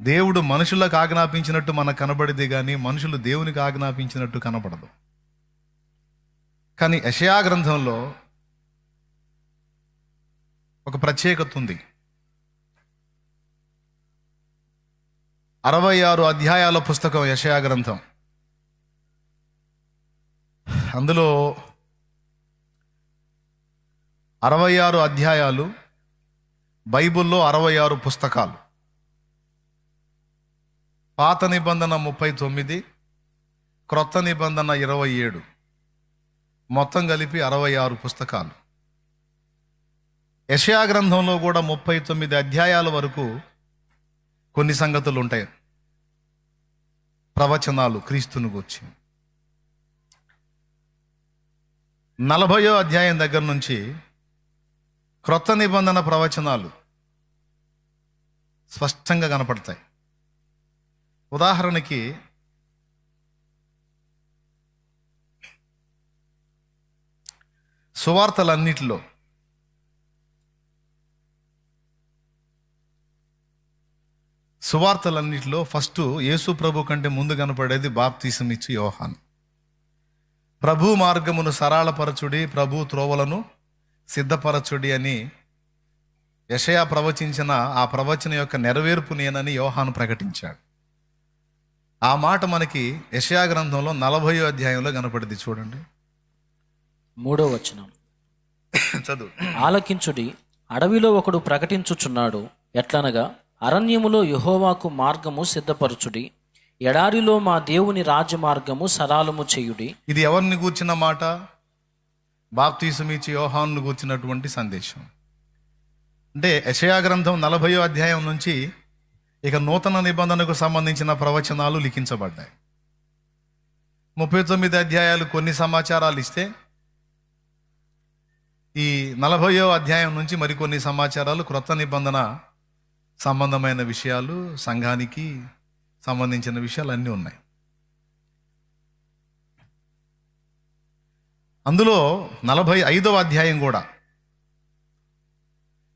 దేవుడు మనుషులకు ఆజ్ఞాపించినట్టు మనకు కనబడింది కానీ మనుషులు దేవునికి ఆజ్ఞాపించినట్టు కనపడదు. కానీ యషయా గ్రంథంలో ఒక ప్రత్యేకత ఉంది. అరవై ఆరు అధ్యాయాల పుస్తకం యషయా గ్రంథం. అందులో అరవై ఆరు అధ్యాయాలు బైబిల్లో అరవై ఆరు పుస్తకాలు. పాత నిబంధన ముప్పై తొమ్మిది క్రొత్త నిబంధన ఇరవై ఏడు. మొత్తం కలిపి అరవై ఆరు పుస్తకాలు. యషయా గ్రంథంలో కూడా ముప్పై తొమ్మిది అధ్యాయాల వరకు కొన్ని సంగతులు ఉంటాయి ప్రవచనాలు క్రీస్తును గురించి. నలభయో అధ్యాయం దగ్గర నుంచి క్రొత్త నిబంధన ప్రవచనాలు స్పష్టంగా కనపడతాయి. ఉదాహరణకి సువార్తలన్నిటిలో సువార్తలన్నిటిలో ఫస్ట్ యేసు ప్రభు కంటే ముందు కనపడేది బాప్తీసం ఇచ్చి యోహాన్. ప్రభు మార్గమును సరళపరచుడి ప్రభు త్రోవలను సిద్ధపరచుడి అని యషయా ప్రవచించిన ఆ ప్రవచన యొక్క నెరవేర్పు నేనని యోహాను ప్రకటించాడు. ఆ మాట మనకి యషయా గ్రంథంలో నలభయో అధ్యాయంలో కనపడింది చూడండి. మూడో వచనం. చదువు. ఆలకించుడి అడవిలో ఒకడు ప్రకటించుచున్నాడు ఎట్లనగా అరణ్యములో యెహోవాకు మార్గము సిద్ధపరచుడి ఎడారిలో మా దేవుని రాజమార్గము సరాలము చేయుడి. ఇది ఎవరిని కూర్చిన మాట? బాప్తీసం ఇచ్చి యోహాను కూర్చున్నటువంటి సందేశం. అంటే యషయా గ్రంథం నలభయో అధ్యాయం నుంచి ఇక నూతన నిబంధనకు సంబంధించిన ప్రవచనాలు లిఖించబడ్డాయి. ముప్పై తొమ్మిది అధ్యాయాలు కొన్ని సమాచారాలు ఇస్తే ఈ నలభయో అధ్యాయం నుంచి మరికొన్ని సమాచారాలు క్రొత్త నిబంధన సంబంధమైన విషయాలు సంఘానికి సంబంధించిన విషయాలు అన్నీ ఉన్నాయి. అందులో నలభై ఐదవ అధ్యాయం కూడా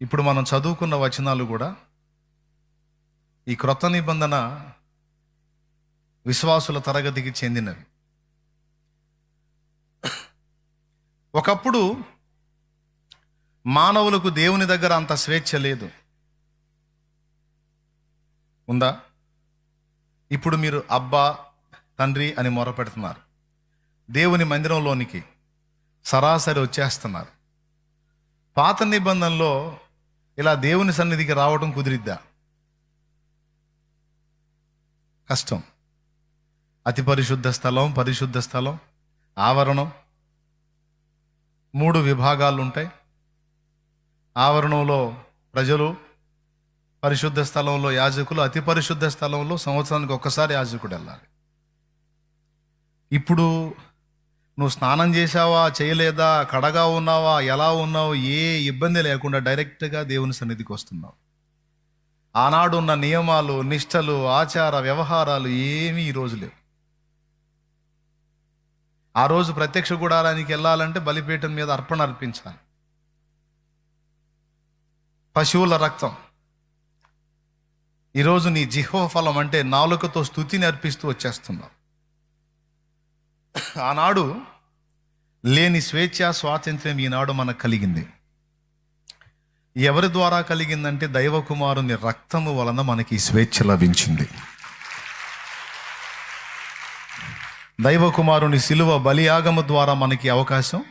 ఇప్పుడు మనం చదువుకున్న వచనాలు కూడా ఈ క్రొత్త నిబంధన విశ్వాసుల తరగతికి చెందినవి ఒకప్పుడు మానవులకు దేవుని దగ్గర అంత స్వేచ్ఛ లేదు. ఉందా? ఇప్పుడు మీరు అబ్బా తండ్రి అని మొరపెడుతున్నారు దేవుని మందిరంలోనికి సరాసరి వచ్చేస్తున్నారు. పాత నిబంధనలో ఇలా దేవుని సన్నిధికి రావడం కుదిరిద్దా? కష్టం. అతి పరిశుద్ధ స్థలం పరిశుద్ధ స్థలం ఆవరణం. మూడు విభాగాలు ఉంటాయి ఆవరణంలో ప్రజలు పరిశుద్ధ స్థలంలో యాజకులు అతి పరిశుద్ధ స్థలంలో సంవత్సరానికి ఒక్కసారి యాజకుడు వెళ్ళాలి ఇప్పుడు నువ్వు స్నానం చేసావా చేయలేదా కడగా ఉన్నావా ఎలా ఉన్నావు ఏ ఇబ్బంది లేకుండా డైరెక్ట్గా దేవుని సన్నిధికి వస్తున్నావు. ఆనాడు ఉన్న నియమాలు నిష్టలు ఆచార వ్యవహారాలు ఏమీ ఈ రోజు లేవు. ఆ రోజు ప్రత్యక్ష గుడారానికి వెళ్ళాలంటే బలిపీఠం మీద అర్పణ అర్పించాలి. పశువుల రక్తం. ఈరోజు నీ జిహ్వ ఫలం అంటే నాలుకతో స్థుతిని అర్పిస్తూ వచ్చేస్తున్నావు. ఆనాడు లేని స్వేచ్ఛ స్వాతంత్ర్యం ఈనాడు మనకు కలిగింది. ఎవరి ద్వారా కలిగిందంటే దైవకుమారుని రక్తము వలన మనకి స్వేచ్ఛ లభించింది. దైవకుమారుని శిలువ బలియాగము ద్వారా మనకి అవకాశం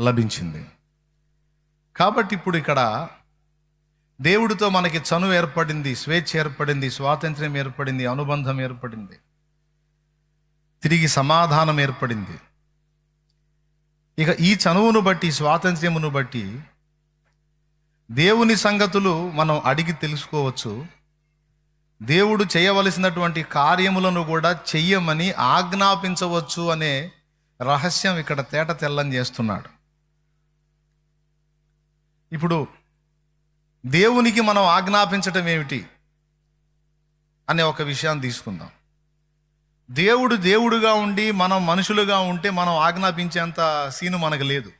లభించింది. కాబట్టి ఇప్పుడు ఇక్కడ దేవుడితో మనకి చను ఏర్పడింది స్వేచ్ఛ ఏర్పడింది స్వాతంత్ర్యం ఏర్పడింది అనుబంధం ఏర్పడింది. తిరిగి సమాధానం ఏర్పడింది. ఇక ఈ చనువును బట్టి స్వాతంత్ర్యమును బట్టి దేవుని సంగతులు మనం అడిగి తెలుసుకోవచ్చు. దేవుడు చేయవలసినటువంటి కార్యములను కూడా చెయ్యమని ఆజ్ఞాపించవచ్చు అనే రహస్యం ఇక్కడ తేట తెల్లం చేస్తున్నాడు. ఇప్పుడు దేవునికి మనం ఆజ్ఞాపించటం ఏమిటి? అనే ఒక విషయాన్ని తీసుకుందాం. దేవుడు దేవుడుగా ఉండి మనం మనుషులుగా ఉంటే మనం ఆజ్ఞాపించేంత సీను మనకు లేదు.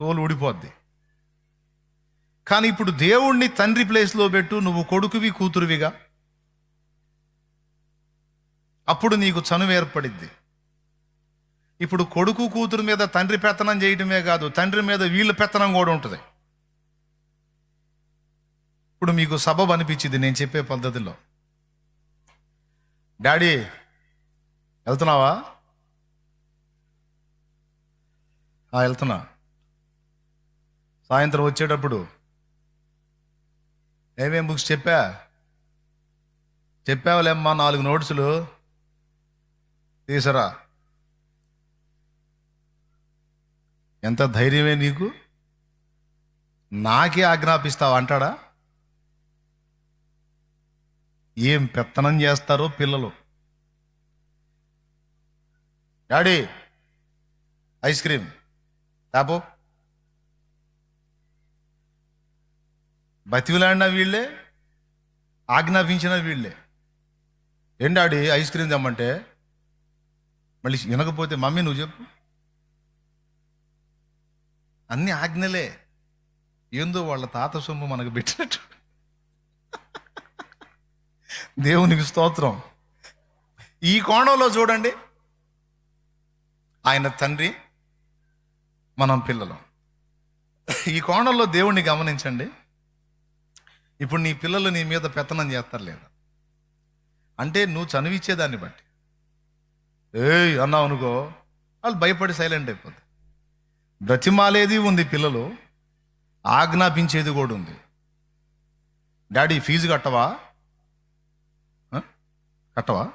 తోలు ఊడిపోద్ది. కానీ ఇప్పుడు దేవుణ్ణి తండ్రి ప్లేస్లో పెట్టు నువ్వు కొడుకువి కూతురువిగా. అప్పుడు నీకు చనువు ఏర్పడిద్ది. ఇప్పుడు కొడుకు కూతురు మీద తండ్రి పెత్తనం చేయటమే కాదు తండ్రి మీద వీళ్ళ పెత్తనం కూడా ఉంటుంది. ఇప్పుడు మీకు సబబ్ అనిపించింది నేను చెప్పే పద్ధతిలో. డాడీ వెళ్తున్నావా? వెళ్తున్నా. సాయంత్రం వచ్చేటప్పుడు ఏమేం బుక్స్ చెప్పా? చెప్పావులేమ్మా నాలుగు నోట్సులు. తీసరా. ఎంత ధైర్యమే నీకు? నాకే ఆజ్ఞాపిస్తావు అంటాడా? ఏం పెత్తనం చేస్తారో పిల్లలు. Daddy ice cream. తాపో. బతివులాడిన వీళ్ళే ఆజ్ఞాపించిన వీళ్ళే. ఎండాడి ఐస్ క్రీమ్ తెమ్మంటే మళ్ళీ వినకపోతే మమ్మీ నువ్వు చెప్పు. అన్ని ఆజ్ఞలే. ఏందో వాళ్ళ తాత సొమ్ము మనకు పెట్టినట్టు. దేవునికి స్తోత్రం. ఈ కోణంలో చూడండి. ఆయన తండ్రి మనం పిల్లలు. ఈ కోణంలో దేవుణ్ణి గమనించండి. ఇప్పుడు నీ పిల్లలు నీ మీద పెత్తనం చేస్తారు లేదా? అంటే నువ్వు చనువిచ్చేదాన్ని బట్టి. ఏయ్ అన్నావు అనుకో వాళ్ళు భయపడి సైలెంట్ అయిపోతుంది బ్రతిమాలేది ఉంది పిల్లలు ఆజ్ఞాపించేది కూడా ఉంది. Daddy fee కట్టవా? కట్టవా?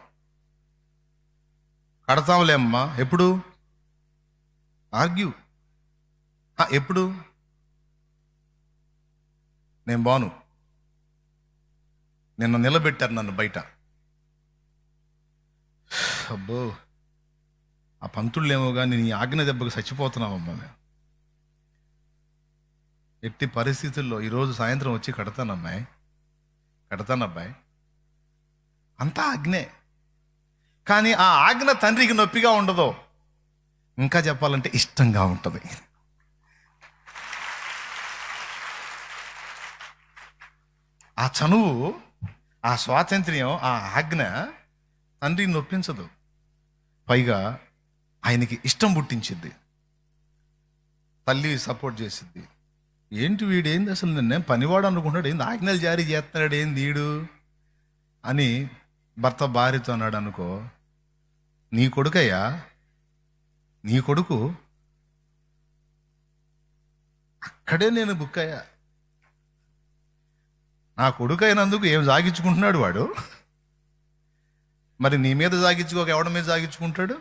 కడతాంలే అమ్మా. ఎప్పుడు? ఆర్గ్యూ. ఎప్పుడు? నేను బాను. నిన్న నిలబెట్టారు నన్ను బయట. అబ్బో ఆ పంతుళ్ళేమోగా కానీ ఈ ఆజ్ఞ దెబ్బకు చచ్చిపోతున్నామమ్మా మేము ఎట్టి పరిస్థితుల్లో ఈరోజు సాయంత్రం వచ్చి కడతానమ్మాయి. కడతానబ్బాయి. అంతా ఆజ్ఞే. కానీ ఆ ఆజ్ఞ తండ్రికి నొప్పిగా ఉండదు. ఇంకా చెప్పాలంటే ఇష్టంగా ఉంటుంది. ఆ చనువు ఆ స్వాతంత్ర్యం ఆ ఆజ్ఞ తండ్రిని నొప్పించదు. పైగా ఆయనకి ఇష్టం పుట్టించింది తల్లి సపోర్ట్ చేసింది ఏంటి వీడేంది అసలు నిన్నే పనివాడు అనుకుంటాడు ఏంది ఆజ్ఞలు జారీ చేస్తున్నాడు? ఏంది వీడు అని భర్త భార్యతో అన్నాడు అనుకో నీ కొడుకయ్యా నీ కొడుకు అక్కడే నేను బుక్ అయ్యా. నా కొడుకు అయినందుకు ఏం సాగించుకుంటున్నాడు వాడు? మరి నీ మీద సాగించుకోక ఎవడ మీద సాగించుకుంటాడు?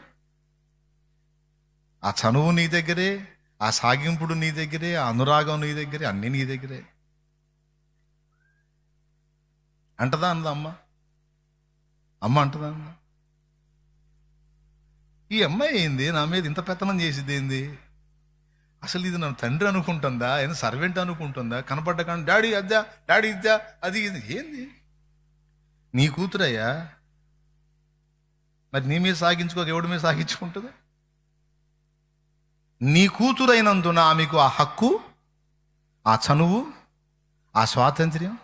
ఆ చనువు నీ దగ్గరే ఆ సాగింపుడు నీ దగ్గరే ఆ అనురాగం నీ దగ్గరే అన్నీ నీ దగ్గరే. అంటదా అన్నదా అమ్మ? అమ్మ అంటదా అన్న ఈ అమ్మాయి ఏంది? నా మీద ఇంత పెత్తనం చేసింది ఏంది? అసలు ఇది నన్ను తండ్రి అనుకుంటుందా? ఏదో సర్వెంట్ అనుకుంటుందా? కనపడ్డ కానీ డాడీ అద్దా డాడీ ఇద్దా అది ఇది. ఏంది? నీ కూతురయ్యా? మరి నీ మీద సాగించుకోక ఎవడి మీద సాగించుకుంటుంది? నీ కూతురైనందున ఆమెకు ఆ హక్కు ఆ చనువు ఆ స్వాతంత్ర్యం?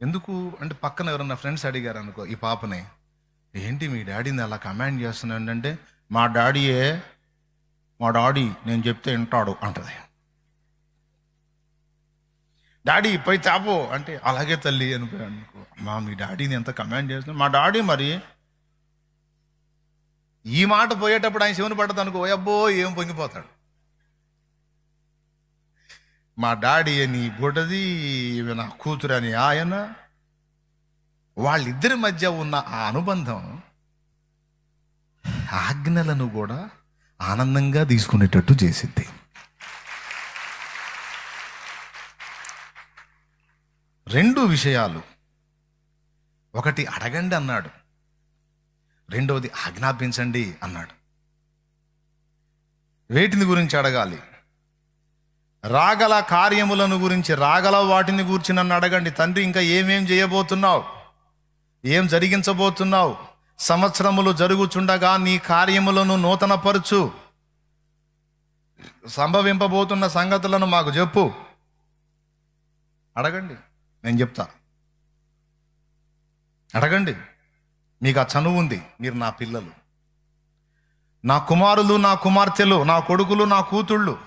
ఎందుకు? అంటే పక్కన ఎవరన్నా ఫ్రెండ్స్ అడిగారు అనుకో ఈ పాపని ఏంటి మీ డాడీని అలా కమాండ్ చేస్తున్నాడు? అంటే మా డాడీయే మా డాడీ నేను చెప్తే వింటాడు అంటది. డాడీ పై తాపో అంటే అలాగే తల్లి అనుకో అనుకో. మా మీ డాడీని ఎంత కమాండ్ చేస్తున్నా మా డాడీ మరి ఈ మాట పోయేటప్పుడు ఆయన శివుని పడ్డది అనుకో అబ్బో ఏం పొంగిపోతాడు? మా డాడీ అని బుడది ఈమె నా కూతురు అని ఆయన వాళ్ళిద్దరి మధ్య ఉన్న ఆ అనుబంధం ఆజ్ఞలను కూడా ఆనందంగా తీసుకునేటట్టు చేసింది రెండు విషయాలు. ఒకటి అడగండి అన్నాడు. రెండవది ఆజ్ఞాపించండి అన్నాడు. వేటిని గురించి అడగాలి? రాగల కార్యములను గురించి రాగల వాటిని గురించి నన్ను అడగండి. తండ్రి ఇంకా ఏమేం చేయబోతున్నావు? ఏం జరిగించబోతున్నావు? సంవత్సరములు జరుగుచుండగా నీ కార్యములను నూతనపరచు. సంభవింపబోతున్న సంగతులను మాకు చెప్పు. అడగండి. నేను చెప్తా. అడగండి. మీకు ఆ చనువు ఉంది. మీరు నా పిల్లలు. నా కుమారులు నా కుమార్తెలు నా కొడుకులు నా కూతుళ్ళు.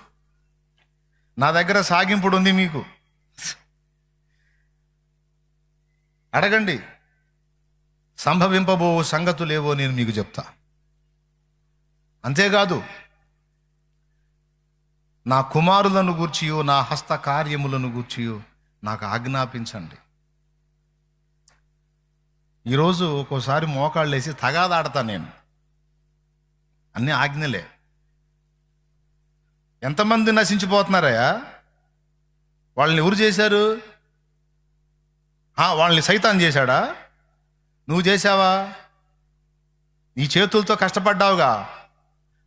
నా దగ్గర సాగింపుడు ఉంది మీకు. అడగండి. సంభవింపబో సంగతులేవో నేను మీకు చెప్తా. అంతేకాదు నా కుమారులను గూర్చియో నా హస్త కార్యములను గూర్చియో నాకు ఆజ్ఞాపించండి. ఈరోజు ఒక్కోసారి మోకాళ్ళు వేసి తగాదాడతా నేను. అన్ని ఆజ్ఞలే. ఎంతమంది నశించిపోతున్నారయ్యా? వాళ్ళని ఎవరు చేశారు? వాళ్ళని సైతాన్ చేశాడా? నువ్వు చేశావా? నీ చేతులతో కష్టపడ్డావుగా.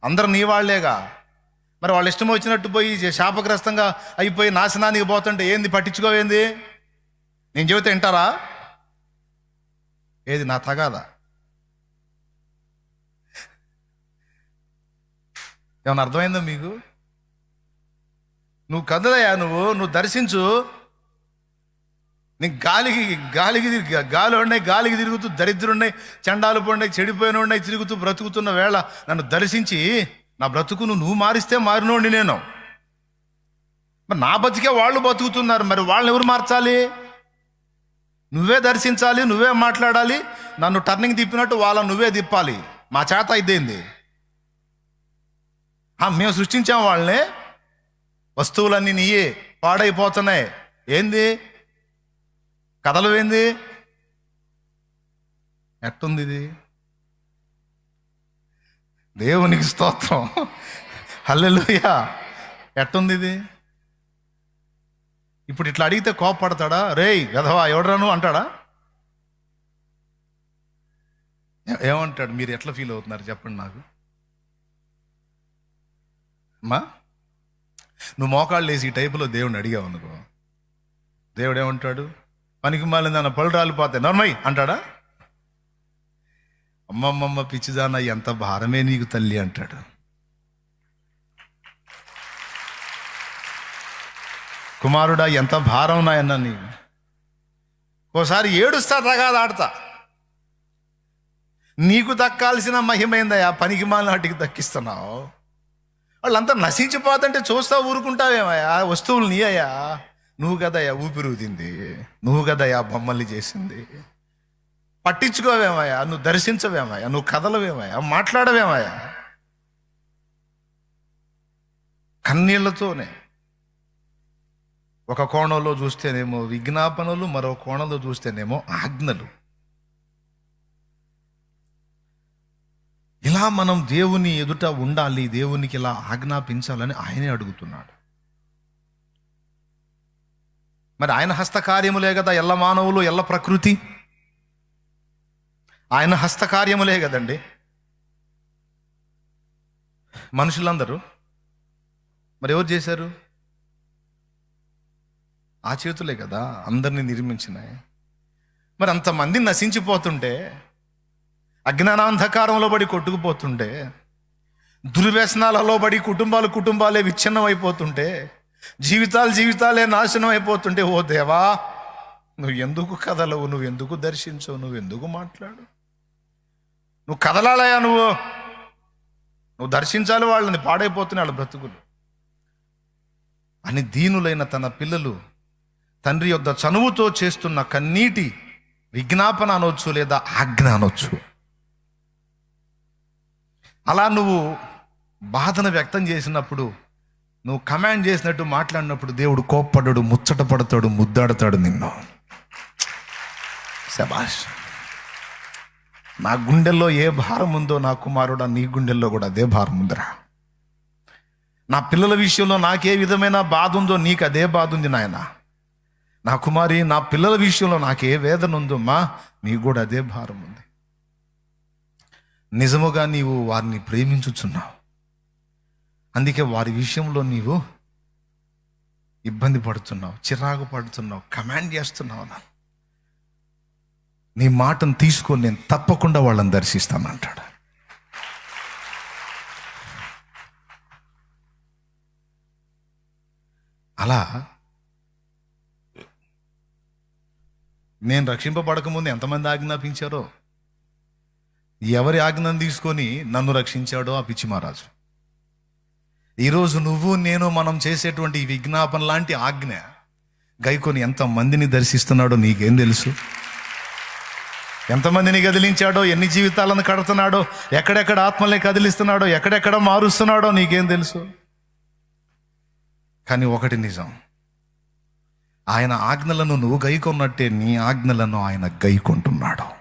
అందరు నీ వాళ్ళేగా. మరి వాళ్ళు ఇష్టం వచ్చినట్టు పోయి శాపగ్రస్తంగా అయిపోయి నాశనానికి పోతుంటే ఏంది? పట్టించుకోవేంది నేను చెబితే వింటారా? ఏది నా తగాదా? ఏమన్నా అర్థమైందో మీకు? నువ్వు కదలయ్యా నువ్వు నువ్వు దర్శించు. నేను గాలికి గాలికి తిరిగి- గాలి ఉన్నాయి గాలికి తిరుగుతూ దరిద్రున్నాయి చండాలు పడినాయి చెడిపోయిన ఉన్నాయి తిరుగుతూ బ్రతుకుతున్న వేళ నన్ను దర్శించి నా బ్రతుకును నువ్వు మారిస్తే మారినోండి నేను. మరి నా బతికే వాళ్ళు బతుకుతున్నారు. మరి వాళ్ళని ఎవరు మార్చాలి? నువ్వే దర్శించాలి నువ్వే మాట్లాడాలి. నన్ను టర్నింగ్ తిప్పినట్టు వాళ్ళ నువ్వే తిప్పాలి. మా చేత ఇదేంది మేము సృష్టించాం వాళ్ళని. వస్తువులన్నీ నీయే పాడైపోతున్నాయి. ఏంది? కథలు ఏంది? ఎట్టుంది ఇది? దేవునికి స్తోత్రం. హల్లెలుయా. ఎట్టుంది ఇది? ఇప్పుడు ఇట్లా అడిగితే కోపడతాడా రేయ్ గధవా ఎవడరాను అంటాడా? ఏమంటాడు? మీరు ఎట్లా ఫీల్ అవుతున్నారు చెప్పండి నాకు. అమ్మా నువ్వు మోకాళ్ళు వేసి ఈ టైపులో దేవుడిని అడిగావు అనుకో. దేవుడు ఏమంటాడు పనికి మాలిందన్న పళ్ళు రాలిపోతాయి నర్మయ్య అంటాడా? అమ్మమ్మమ్మ పిచ్చిదాన ఎంత భారమే నీకు తల్లి అంటాడు. కుమారుడా ఎంత భారం నాయన్న నీకు ఓసారి ఏడుస్తా తగాదా ఆడతా. నీకు దక్కాల్సిన మహిమైందయ్యా పనికి మాలినాటికి దక్కిస్తున్నావు. వాళ్ళంతా నశించిపోతుంటే చూస్తా ఊరుకుంటావేమయ్యా వస్తువులు నీయ్యా నువ్వు కదయ్యా ఊపిరిదింది నువ్వు కదయా బొమ్మల్ని చేసింది. పట్టించుకోవేమయ్యా నువ్వు దర్శించవేమయ్యా నువ్వు కదలవేమయ్యా మాట్లాడవేమయ్యా. కన్నీళ్ళతోనే ఒక కోణంలో చూస్తేనేమో విజ్ఞాపనలు మరో కోణంలో చూస్తేనేమో ఆజ్ఞలు. ఇలా మనం దేవుని ఎదుట ఉండాలి దేవునికి ఇలా ఆజ్ఞాపించాలని ఆయనే అడుగుతున్నాడు. మరి ఆయన హస్తకార్యములే కదా ఎల్ల మానవులు ఎల్ల ప్రకృతి? ఆయన హస్తకార్యములే కదండి. మనుషులందరూ మరి ఎవరు చేశారు? ఆ చేతులే కదా అందరినీ నిర్మించినాయి. మరి అంతమంది నశించిపోతుంటే అజ్ఞానాంధకారంలో పడి కొట్టుకుపోతుంటే దుర్వ్యసనాలలో పడి కుటుంబాలు కుటుంబాలే విచ్ఛిన్నం అయిపోతుంటే జీవితాలు జీవితాలే నాశనం అయిపోతుంటే ఓ దేవా నువ్వు ఎందుకు కదలవు? నువ్వు ఎందుకు దర్శించవు? నువ్వు ఎందుకు మాట్లాడు నువ్వు కదలాలయా నువ్వు. నువ్వు దర్శించాలి వాళ్ళని పాడైపోతున్నాయి వాళ్ళ బ్రతుకులు. అని దీనులైన తన పిల్లలు తండ్రి యొద్ద చనువుతో చేస్తున్న కన్నీటి విజ్ఞాపన అనొచ్చు లేదా ఆజ్ఞ అనొచ్చు. అలా నువ్వు బాధను వ్యక్తం చేసినప్పుడు నువ్వు కమాండ్ చేసినట్టు మాట్లాడినప్పుడు దేవుడు కోప్పడడు ముచ్చట పడతాడు ముద్దాడతాడు నిన్ను. శబాష్ నా గుండెల్లో ఏ భారం ఉందో నా కుమారుడా నీ గుండెల్లో కూడా అదే భారం ఉందిరా. నా పిల్లల విషయంలో నాకే విధమైన బాధ ఉందో నీకు అదే బాధ ఉంది నాయన. నా కుమారి నా పిల్లల విషయంలో నాకు ఏ వేదన ఉందో మా నీకు కూడా అదే భారం ఉంది. నిజముగా నీవు వారిని ప్రేమించుచున్నావు. అందుకే వారి విషయంలో నీవు ఇబ్బంది పడుతున్నావు చిరాకు పడుతున్నావు కమాండ్ చేస్తున్నావు నా నీ మాటను తీసుకొని నేను తప్పకుండా వాళ్ళని దర్శిస్తానంటాడు. అలా నేను రక్షింపబడకముందు ఎంతమంది ఆజ్ఞాపించారో ఎవరి ఆజ్ఞను తీసుకొని నన్ను రక్షించాడో ఆ పిచ్చి మహారాజు ఈరోజు నువ్వు నేను మనం చేసేటువంటి విజ్ఞాపన లాంటి ఆజ్ఞ గైకొని ఎంతమందిని దర్శిస్తున్నాడో నీకేం తెలుసు? ఎంతమందిని కదిలించాడో ఎన్ని జీవితాలను కడుతున్నాడో ఎక్కడెక్కడ ఆత్మల్ని కదిలిస్తున్నాడో ఎక్కడెక్కడ మారుస్తున్నాడో నీకేం తెలుసు? కానీ ఒకటి నిజం. ఆయన ఆజ్ఞలను నువ్వు గైకొన్నట్టే నీ ఆజ్ఞలను ఆయన గైకొంటున్నాడు.